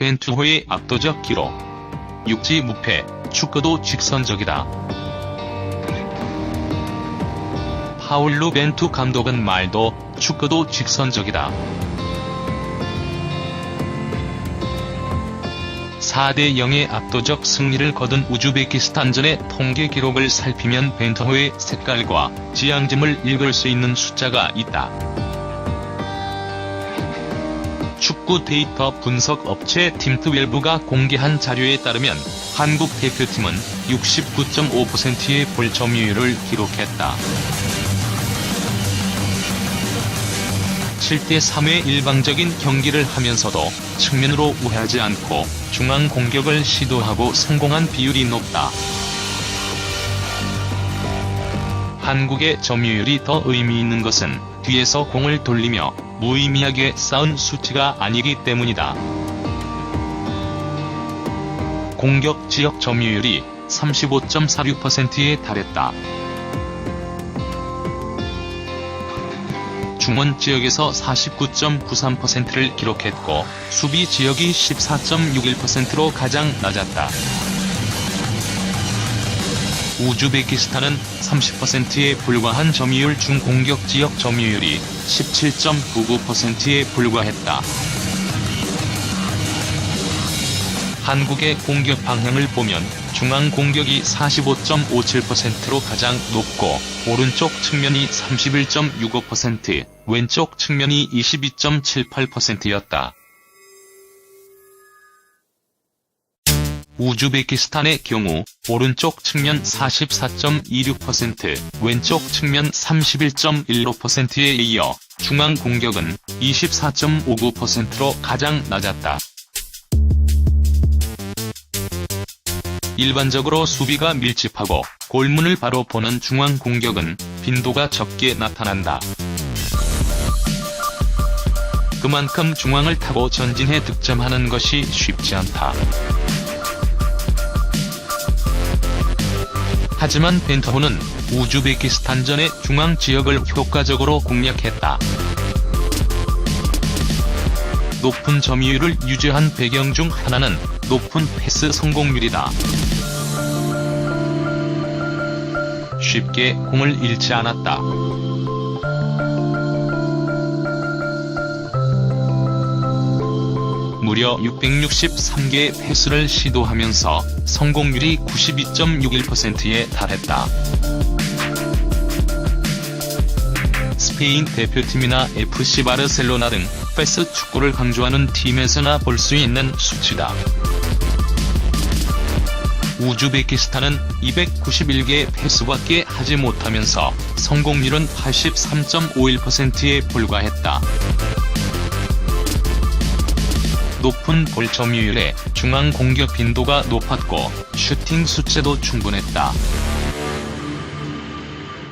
벤투호의 압도적 기록. 육지 무패, 축구도 직선적이다. 파울루 벤투 감독은 말도 축구도 직선적이다. 4대 0의 압도적 승리를 거둔 우즈베키스탄전의 통계 기록을 살피면 벤투호의 색깔과 지향점을 읽을 수 있는 숫자가 있다. 축구 데이터 분석 업체 팀트웰브가 공개한 자료에 따르면 한국 대표팀은 69.5%의 볼 점유율을 기록했다. 7대 3의 일방적인 경기를 하면서도 측면으로 우회하지 않고 중앙 공격을 시도하고 성공한 비율이 높다. 한국의 점유율이 더 의미 있는 것은 뒤에서 공을 돌리며 무의미하게 쌓은 수치가 아니기 때문이다. 공격 지역 점유율이 35.46%에 달했다. 중원 지역에서 49.93%를 기록했고 수비 지역이 14.61%로 가장 낮았다. 우즈베키스탄은 30%에 불과한 점유율 중 공격 지역 점유율이 17.99%에 불과했다. 한국의 공격 방향을 보면 중앙 공격이 45.57%로 가장 높고 오른쪽 측면이 31.65%, 왼쪽 측면이 22.78%였다. 우즈베키스탄의 경우 오른쪽 측면 44.26%, 왼쪽 측면 31.15%에 이어 중앙 공격은 24.59%로 가장 낮았다. 일반적으로 수비가 밀집하고 골문을 바로 보는 중앙 공격은 빈도가 적게 나타난다. 그만큼 중앙을 타고 전진해 득점하는 것이 쉽지 않다. 하지만 벤터호는 우즈베키스탄전의 중앙 지역을 효과적으로 공략했다. 높은 점유율을 유지한 배경 중 하나는 높은 패스 성공률이다. 쉽게 공을 잃지 않았다. 무려 663개의 패스를 시도하면서 성공률이 92.61%에 달했다. 스페인 대표팀이나 FC 바르셀로나 등 패스 축구를 강조하는 팀에서나 볼 수 있는 수치다. 우즈베키스탄은 291개의 패스밖에 하지 못하면서 성공률은 83.51%에 불과했다. 높은 볼 점유율에 중앙 공격 빈도가 높았고 슈팅 수치도 충분했다.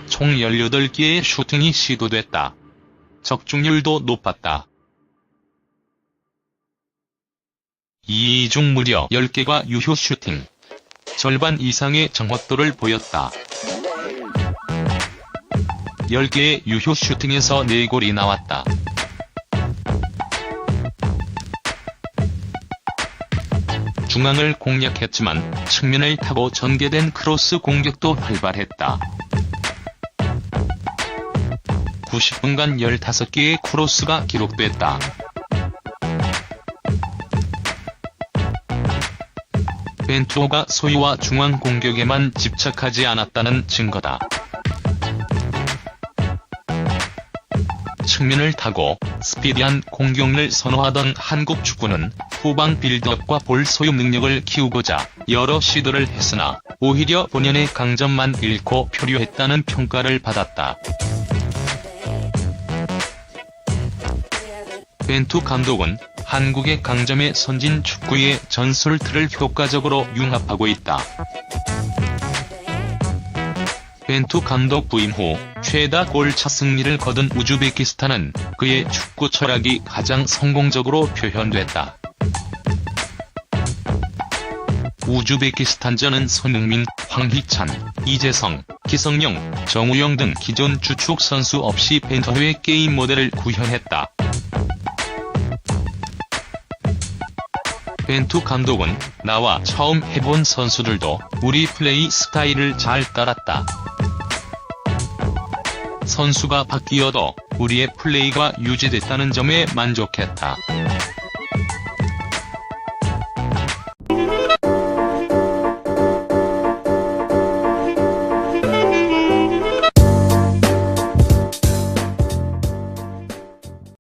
총 18개의 슈팅이 시도됐다. 적중률도 높았다. 이중 무려 10개가 유효 슈팅. 절반 이상의 정확도를 보였다. 10개의 유효 슈팅에서 4골이 나왔다. 중앙을 공략했지만 측면을 타고 전개된 크로스 공격도 활발했다. 90분간 15개의 크로스가 기록됐다. 벤투호가 소유와 중앙 공격에만 집착하지 않았다는 증거다. 측면을 타고 스피디한 공격을 선호하던 한국 축구는 후방 빌드업과 볼 소유 능력을 키우고자 여러 시도를 했으나 오히려 본연의 강점만 잃고 표류했다는 평가를 받았다. 벤투 감독은 한국의 강점의 선진 축구의 전술 틀을 효과적으로 융합하고 있다. 벤투 감독 부임 후 최다 골차 승리를 거둔 우즈베키스탄은 그의 축구 철학이 가장 성공적으로 표현됐다. 우즈베키스탄전은 손흥민, 황희찬, 이재성, 기성용, 정우영 등 기존 주축 선수 없이 벤터의 게임 모델을 구현했다. 벤투 감독은 나와 처음 해본 선수들도 우리 플레이 스타일을 잘 따랐다. 선수가 바뀌어도 우리의 플레이가 유지됐다는 점에 만족했다.